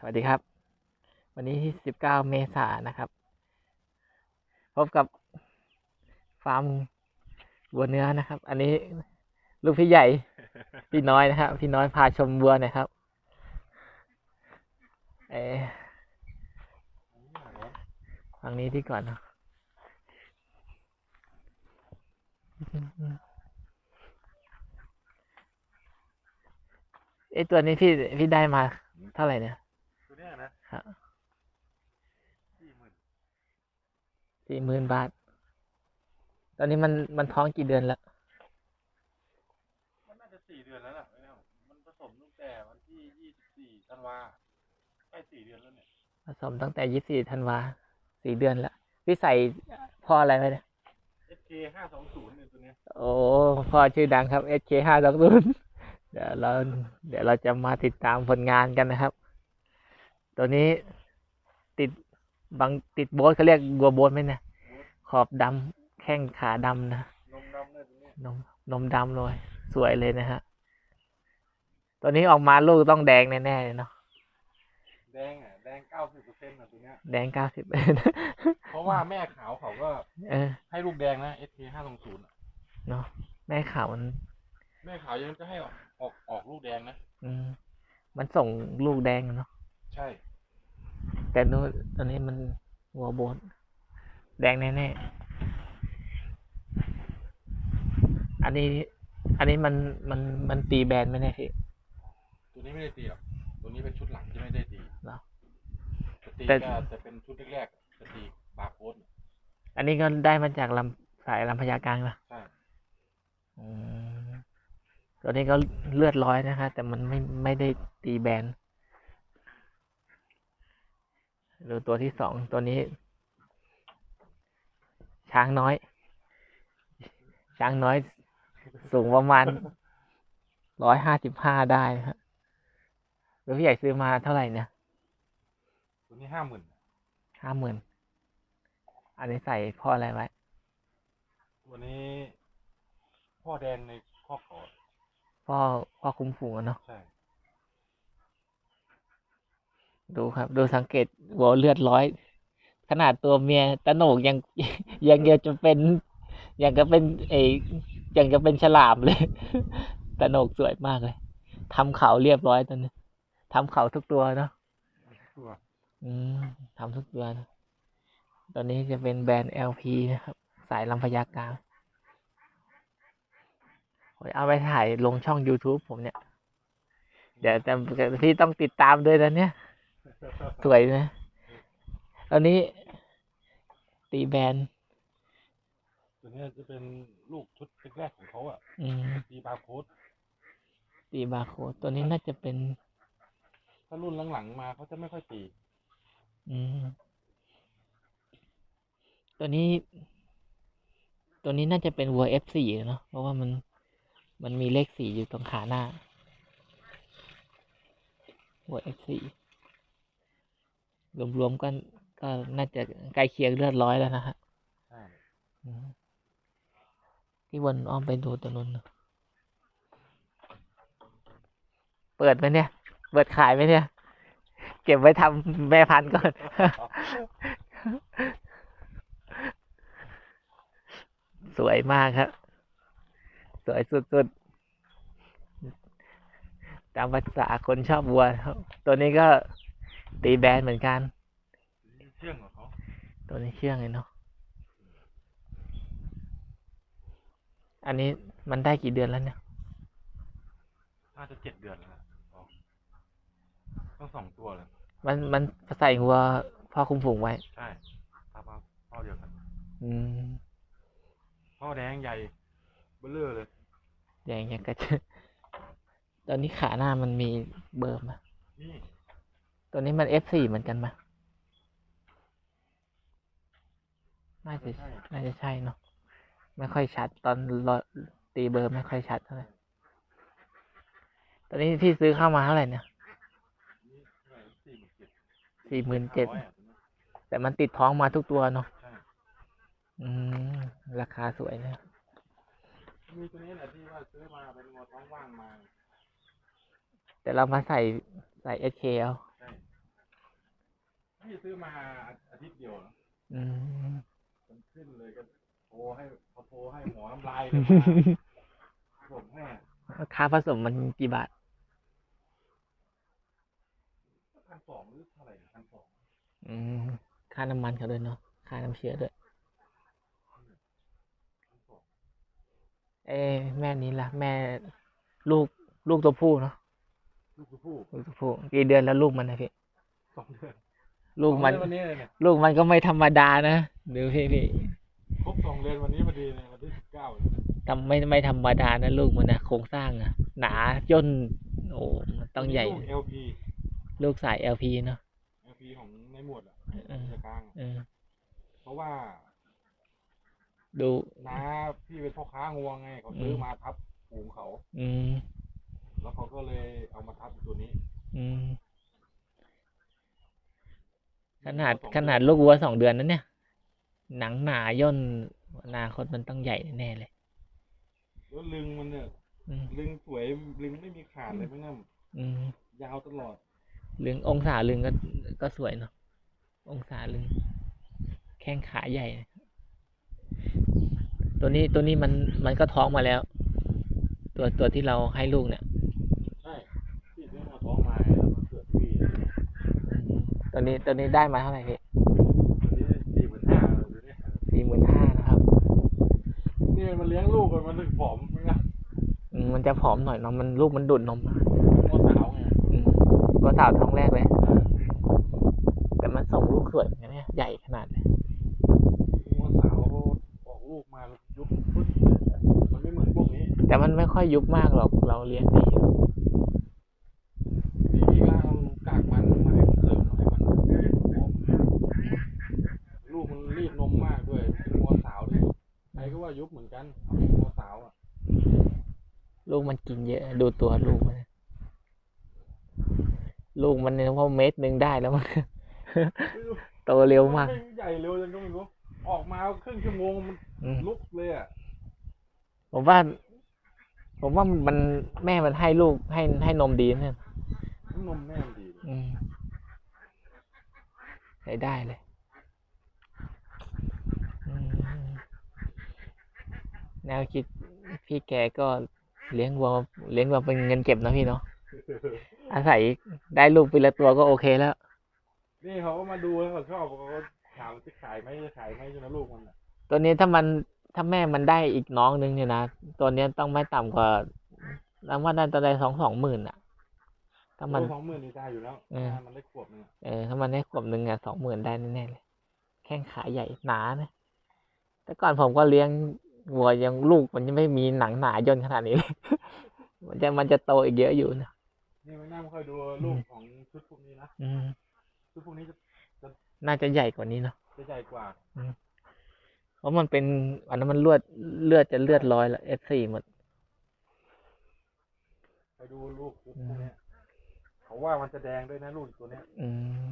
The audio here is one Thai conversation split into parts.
สวัสดีครับ วันนี้ที่สิบเก้าเมษายนนะครับ พบกับฟาร์มวัวเนื้อนะครับ อันนี้ลูกพี่ใหญ่ พี่น้อยนะครับ พี่น้อยพาชมวัวนะครับเออฟังนี้ที่ก่อนเนอะเอ้ตัวนี้พี่พี่ได้มาเท่าไหร่เนี่ย เนี้ยนะครับสี่หมื่นสี่หมื่นบาท ตอนนี้มันมันท้องกี่เดือนแล้ว มันน่าจะสี่เดือนแล้วล่ะไม่เอามันผสมตั้งแต่วันที่ยี่สิบสี่ธันวาใกล้สี่เดือนแล้วเนี่ย ผสมตั้งแต่ยี่สี่ธันวาสี่เดือนแล้วพี่ใส่พ่ออะไรไว้เนี่ย SK ห้าสองศูนย์เนี่ยตัวเนี้ย โอ้พ่อชื่อดังครับ SK ห้าสองศูนย์เดี๋ยวเราเดี๋ยวเราจะมาติดตามผลงานกันนะครับ ตัวนี้ติดบางติดโบสเขาเรียกบัวโบสไหมเนี่ยขอบดำแข้งขาดำนะนมดำเลยตัวเนี้ยนมนมดำเลย สวยเลยนะฮะ ตัวนี้ออกมาลูกต้องแดงแน่ๆเลยเนาะแดงอะแดงเก้าสิบเปอร์เซ็นต์อะตัวเนี้ยแดงเก้าสิบเพราะว่าแม่ขาวเขาก็เออให้ลูกแดงนะ SK ห้าสองศูนย์เนาะแม่ขาวมัน แม่ขาวยังจะให้ออกออกออกลูกแดงนะอืมมันส่งลูกแดงเนาะใช่ แต่นู้นตอนนี้มันหัวโบนแดงแน่ๆ อันนี้ อันนี้มันมันมันตีแบนไหมเนี่ยพี่ตัวนี้ไม่ได้ตีหรอกตัวนี้เป็นชุดหลังที่ไม่ได้ตีเหรอจะตีแต่ ก็จะเป็นชุดแรกๆจะตีบาร์โค้ดอันนี้ก็ได้มาจากลำสายลำพญากลางนะใช่อืมตัวนี้ก็เลือดร้อยนะคะ แต่มันไม่ไม่ได้ตีแบน ดูตัวที่สองตัวนี้ ช้างน้อย ช้างน้อย สูงประมาณร้อยห้าสิบห้าได้นะครับแล้วพี่ใหญ่ซื้อมาเท่าไหร่เนี่ยตัวนี้ห้าหมื่นห้าหมื่นอันนี้ใส่พ่ออะไรไว้ ตัวนี้พ่อแดงในครอบครัวพ่อพ่อคุ้มฝูงอะเนาะใช่ ดูครับ ดูสังเกตวัวเลือดร้อย ขนาดตัวเมียตะโหนกยังยังยังจะเป็นยังจะเป็นเอยังจะเป็นฉลามเลยตะโหนกสวยมากเลยทำเขาเรียบร้อยตอนนี้ทำเขาทุกตัวเนาะตัวอืมทำทุกตัวนะตอนนี้จะเป็นแบรนด์ LP นะครับ สายลำพญากลางโอ้ยเอาไปถ่ายลงช่อง YouTube ผมเนี่ย เดี๋ยวแต่แต่พี่ต้องติดตามด้วยนะเนี่ย สวยนะตอนนี้ ตีแบรนด์ตัวนี้จะเป็นลูกชุดแรกๆของเขาอะอืมตีบาร์โค้ดตีบาร์โค้ดตัวนี้น่าจะเป็น ถ้ารุ่นหลังๆมาเขาจะไม่ค่อยตี อืม ตัวนี้ ตัวนี้น่าจะเป็นวัว F4 เนอะเพราะว่ามันมันมีเลขสี่อยู่ตรงขาหน้าวัว F4 รวมๆกันก็น่าจะใกล้เคียงเลือดร้อยแล้วนะฮะใช่อืมพี่วนอ้อมไปดูตัวนู้นหน่อยเปิดไหมเนี่ย เปิดขายไหมเนี่ย เก็บไว้ทำแม่พันธุ์ก่อน สวยมากครับ สวยสุดๆ ตามภาษาคนชอบวัวครับตัวนี้ก็ ตีแบนเหมือนกันเชื่องของเขาตัวนี้เชื่องเลยเนาะอันนี้มันได้กี่เดือนแล้วเนี่ยน่าจะเจ็ดเดือนแล้วนะอ๋อต้องสองตัวเลยมันมันใส่วัวพ่อคุมฝูงไว้ ใช่ตาพ่อพ่อเดียวกัน อืมพ่อแดงใหญ่เบลเลอร์เลยอย่างเงี้ยก็จะตอนนี้ขาหน้ามันมีเบอร์มานี่ ตัวนี้มัน F4 เหมือนกันไหมน่าจะใช่น่าจะใช่เนาะ ไม่ค่อยชัดตอนรอตีเบอร์ไม่ค่อยชัดเท่าไหร่ ตอนนี้พี่ซื้อเข้ามาเท่าไหร่เนี่ยนี่เท่าไหร่สี่หมื่นเจ็ดสี่หมื่นเจ็ดห้าร้อยอะตัวนี้แต่มันติดท้องมาทุกตัวเนาะใช่อืม ราคาสวยนะมีตัวนี้แหละที่ว่าซื้อมาเป็นงอท้องว่างมา แต่เรามาใส่ใส่ SK เอาใช่ พี่ซื้อมาอาทิตย์เดียวนะอืมมันขึ้นเลยก็โทรให้เขาโทรให้หมอน้ำลายเลยมาผมให้ค่าผสมมันกี่บาทพันสองหรือเท่าไหร่พันสองอืมค่าน้ำมันเขาด้วยเนาะค่าน้ำเชื้อด้วยพันสองเอ้แม่นี้ล่ะ แม่ลูกลูกตัวผู้เนาะลูกตัวผู้ลูกตัวผู้กี่เดือนแล้วลูกมันนะพี่สองเดือน ลูกมันสองเดือวันนี้เลยเนี่ยลูกมันก็ไม่ธรรมดานะดูพี่พี่ครบสองเดือนวันนี้พอดีเลยวันที่สิบเก้าทำไม่ไม่ธรรมดานะลูกมันนะโครงสร้างอะหนาย่นโอ้มันต้องใหญ่ลูก LP ลูกสาย LP เนาะ LP ของในหมวดอะเออจะกลางอะเออเพราะว่าดูน้าพี่เป็นพ่อค้างัวไงเขาซื้อมมาทับฝูงเขา อืม แล้วเขาก็เลยเอามาทับตัวนี้ อืม ขนาดขนาดลูกวัวสองเดือนนั้นเนี่ย หนังหนาย่นอนาคตมันต้องใหญ่แน่ๆเลยแล้วลึงมันเนี่ยอืมลึงสวยลึงไม่มีขาดเลยไม่นั่มอืมยาวตลอด ลึงองศาลึงก็ก็สวยเนาะองศาลึง แข้งขาใหญ่นะตัวนี้ตัวนี้มันมันก็ท้องมาแล้ว ตัวตัวที่เราให้ลูกเนี่ย ใช่พี่ซื้อมาท้องมาแล้วมันเกิดพี่ อืม ตัวนี้ตัวนี้ได้มาเท่าไหร่พี่ตัวนี้สี่หมื่นห้าดูเนี่ยสี่หมื่นห้านะครับนี่มันเลี้ยงลูกกันมันถึงผอมมั้งนะอืมมันจะผอมหน่อยเนาะมันลูกมันดูดนมอะงัวสาวไงอืมตัวสาวท้องแรกเลยเออแต่มันส่งลูกสวยเหมือนกันเนี่ยใหญ่ขนาดเลยงัวสาวออกลูกมาแล้วยุบปึ๊ดเลยอะมันไม่เหมือนพวกนี้ แต่มันไม่ค่อยยุบมากหรอกเราเลี้ยงดีอยู่ พี่พี่ก็เอากากมันมาให้มันเสริมมาให้มันผอมลูกมันรีดนมมากด้วยเป็นงัวสาวด้วยใครก็ว่ายุบเห มือนกันเอาเป็นงัวสาวอะลูกมันกินเยอะ ดูตัวลูกมันลูกมันเนี่ยว่าเม็ดหนึ่งได้แล้วมันโตเร็วมากนไใหญ่เร็วจนก็ไม่รู้ออกมาครึ่งชั่วโมงมันอืมลุกเลยอะผมว่า ผมว่ามันแม่มันให้ลูกให้ให้นมดีนะเนี่ยนมแม่มันดีเลยอืมใช้ได้เลยอืม แนวคิดพี่แกก็เลี้ยงวัวเลี้ยงวัวเป็นเงินเก็บนะพี่เนาะอาศัยได้ลูกปีละตัวก็โอเคแล้ว นี่เขาก็มาดูแล้วเขาชอบเขาก็ถามจะขายไหมจะขายไหมใช่ไหมลูกมันอะตัวนี้ถ้ามันถ้าแม่มันได้อีกน้องนึงเนี่ยนะตัวเนี้ยต้องไม่ต่ำกว่าแล้วว่าน่าจะได้สองสองหมื่นอะ ถ้ามันสองหมื่นนี่ได้อยู่แล้วเออถ้ามันได้ขวบหนึงอะเออถ้ามันได้ขวบหนึ่งอะสองหมื่นได้แน่ๆเลยแข้งขาใหญ่หนานะแต่ก่อนผมก็เลี้ยง วัวยังลูกมันยังไม่มีหนังหนาย่นขนาดนี้เลยมันจะมันจะโตอีกเยอะอยู่นะนี่ไม่น่าไม่ค่อยดูลูกของชุดพวกนี้นะอืมชุดพวกนี้จะน่าจะใหญ่กว่านี้เนาะจะใหญ่กว่าเพราะมันเป็น อันนั้นมันเลือดเลือดจะเลือดร้อยละเอฟซีหมดไปดูลูกคุกพวกเนี้ยเขาว่ามันจะแดงด้วยนะลูกตัวเนี้ย อืม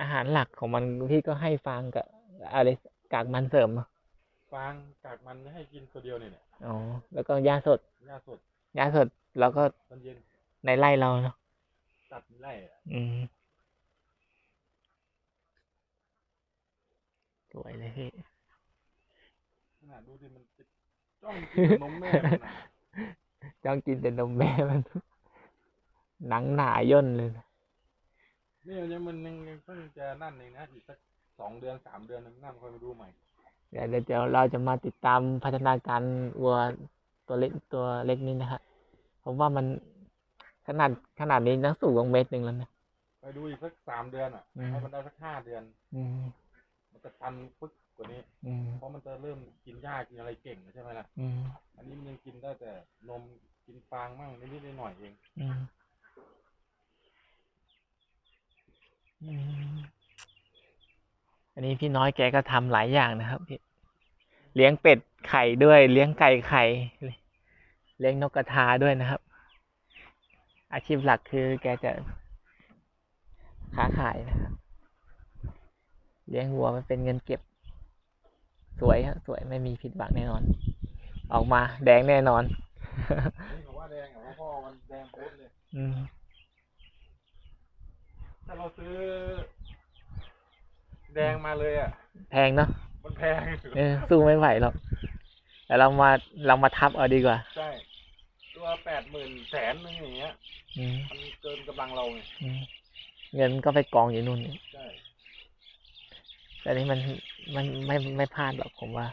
อาหารหลักของมันพี่ก็ให้ฟางกับอะไรกากมันเสริมอะฟางกากมันให้กินตัวเดียวเนี่ยเนี่ยอ๋อแล้วก็หญ้าสดหญ้าสดหญ้าสดแล้วก็ตอนเย็นในไร่เราเนาะตัดไล่อะอืมสวยเลยพี่ขนาดดูดิมันจะจ้องกินแต่นมแม่มันอะจ้องกินแต่นมแม่มันหนังหนาย่นเลยนะ นี่มันยังมันยังยังเพิ่งจะนั่นเองนะอีกสักสองเดือนสามเดือนนึงนั่นค่อยมาดูใหม่เดี๋ยวเดี๋ยวเดี๋ยวเราจะมาติดตามพัฒนาการวัวตัวเล็กตัวเล็กนี้นะฮะผมว่ามันขนาดขนาดนี้นักสูงกว่าเมตรหนึ่งแล้วนะไปดูอีกสักสามเดือนอะอืมให้มันได้สักห้าเดือน อืมมันจะทันปึ๊กกว่านี้ อืมเพราะมันจะเริ่มกินหญ้ากินอะไรเก่งแล้วใช่ไหมล่ะอืมอันนี้มันยังกินได้แต่นมกินฟางมั่งนิดๆหน่อยๆเอง อืม อืมอันนี้พี่น้อยแกก็ทำหลายอย่างนะครับพี่เลี้ยงเป็ดไข่ด้วย เลี้ยงไก่ไข่ เลี้ยงนกกระทาด้วยนะครับ อาชีพหลักคือแกจะค้าขายนะครับ เลี้ยงวัวมันเป็นเงินเก็บ สวยฮะสวยไม่มีผิดหวังแน่นอน ออกมาแดงแน่นอนนี่เขาว่าแดงอะเพราะพ่อมันแดงโพดเลยอืม ถ้าเราซื้อ แดงมาเลยอะ แพงเนาะมันแพงเออสู้ไม่ไหวหรอกแต่เรามาเรามาทับเอาดีกว่า ใช่ ตัวแปดหมื่นแสนนึงอย่างเงี้ย อืมมันเกินกำลังเราไงอืมเงินก็ไปกองอยู่นู่นอีกใช่ แต่นี่มันมันไม่ไม่พลาดหรอกผมว่า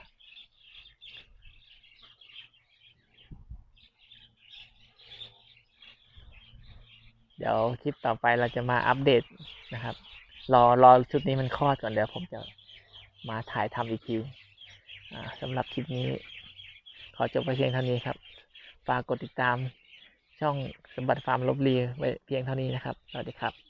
ดี๋ยวคลิปต่อไปเราจะมาอัปเดตนะครับ รอรอชุดนี้มันคลอดก่อนเดี๋ยวผมจะมาถ่ายทำอีกทีสำหรับคลิปนี้ ขอจบไปเพียงเท่านี้ครับ ฝากกดติดตามช่องสมบัติฟาร์มลบลีไว้เพียงเท่านี้นะครับ สวัสดีครับ